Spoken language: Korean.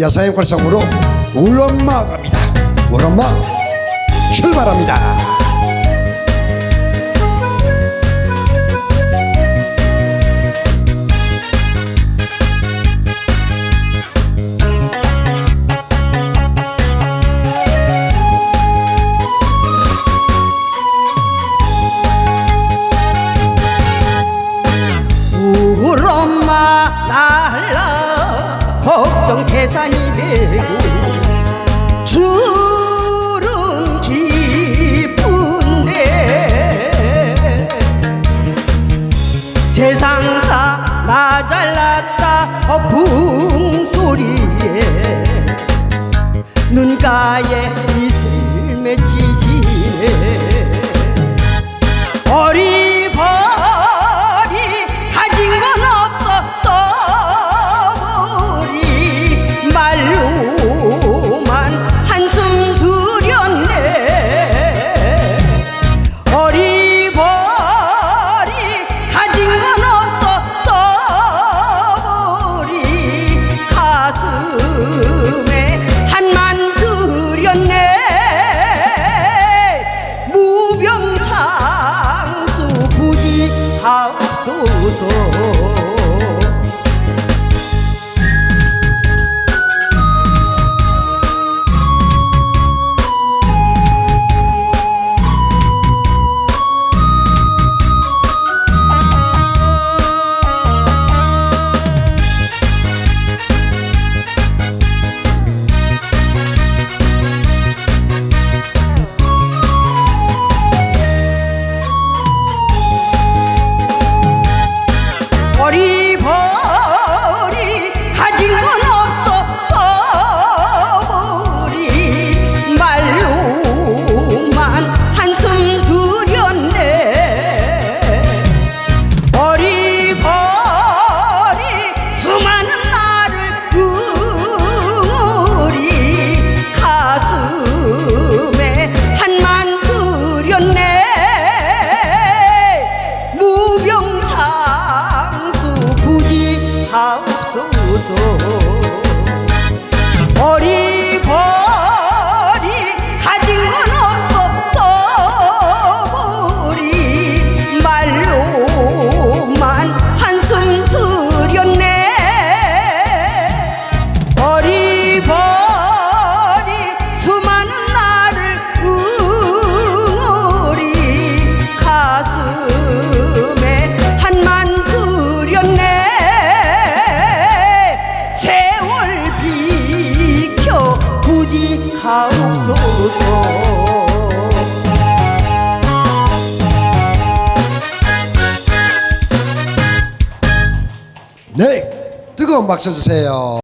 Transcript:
여사의 활성으로 울엄마 갑니다. 울엄마 출발합니다. 어떤 계산이 되고 주름 깊은데 세상사 나 잘났다 허풍 어, 소리에 눈가에 이슬 맺지 so oh, oh. 하옵소서. 어린 없어서 네 뜨거운 박수 주세요.